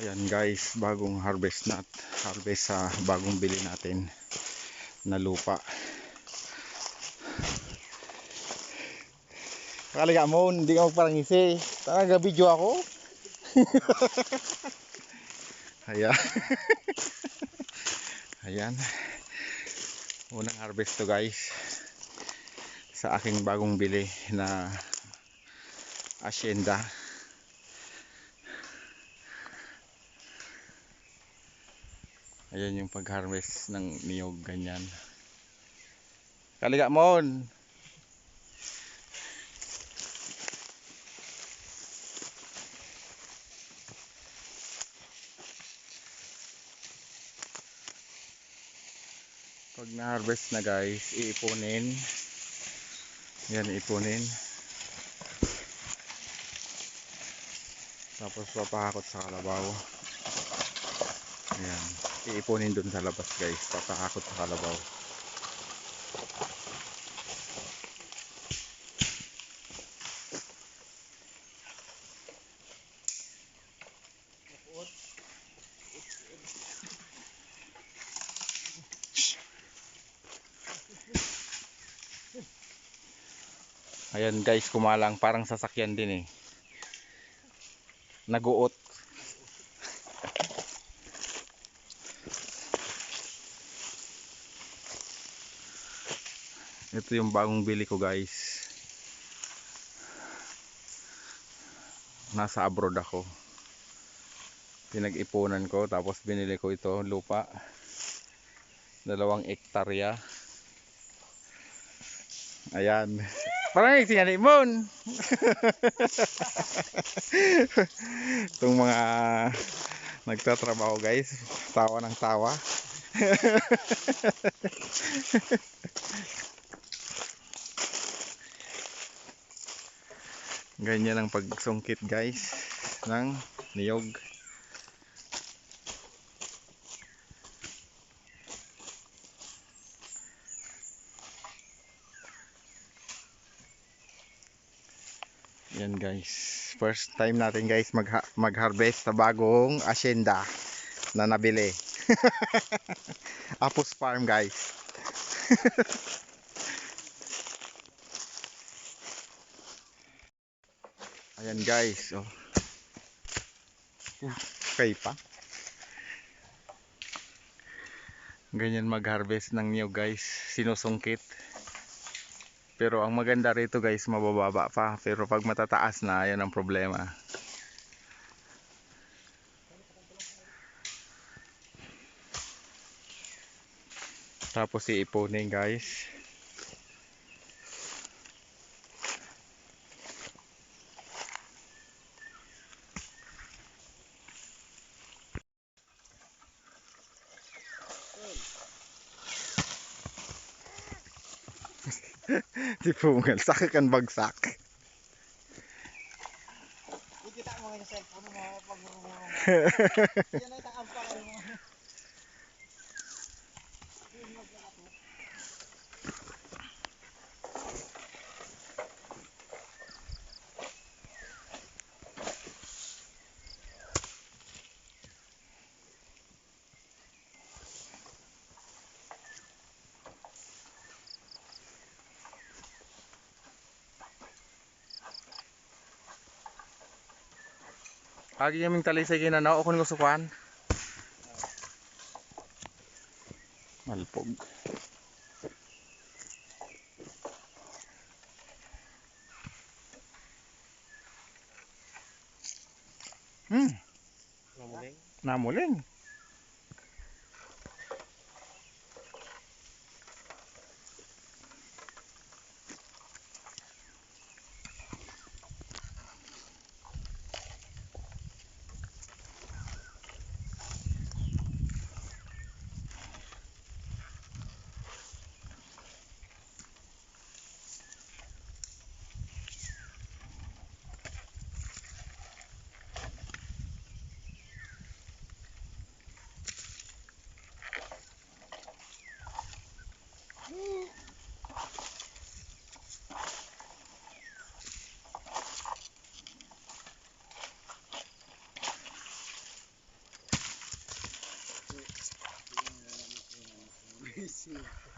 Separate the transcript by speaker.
Speaker 1: guys bagong harvest nat harvest sa bagong bili natin na lupa Kaliga mo, hindi ka magparangisi. Talaga video ako. Ayan. Ayan. Unang harvest to guys. Sa aking bagong bili na asyenda. Ayan yung pag-harvest ng niyog ganyan. Kaliga mon. Pag na-harvest na guys, iipunin. Yan, iipunin. Tapos papahakot sa kalabaw. Ayan. Iipunin dun sa labas guys. Papahakot sa kalabaw. Ayan guys, kumalang. Parang sasakyan din eh. Naguot. Ito yung bagong bili ko guys. Nasa abroad ako. Pinag-ipunan ko tapos binili ko ito lupa. Dalawang ektarya. Ayan. Parang yung sinali mon. Itong mga nagtatrabaho guys. Tawa ng tawa. Ganyan ang pagsungkit guys ng niyog. Yan guys. First time natin guys mag mag-harvest sa bagong asyenda na nabili. Apos Farm guys. Ayan guys, oh. Uh, Okay pa. Ganyan mag-harvest ng niyog guys, sinusungkit. Pero ang maganda rito guys, mabababa pa. Pero pag matataas na, yan ang problema. Tapos iipunin guys. Di pungal, sakakan bagsak.
Speaker 2: Kita mo yung cellphone mo pag
Speaker 1: Agi kaming talisay kinanaw, ako nung sukuan. Malpog. Hmm,
Speaker 2: Mamuling.
Speaker 1: namuling.
Speaker 2: me.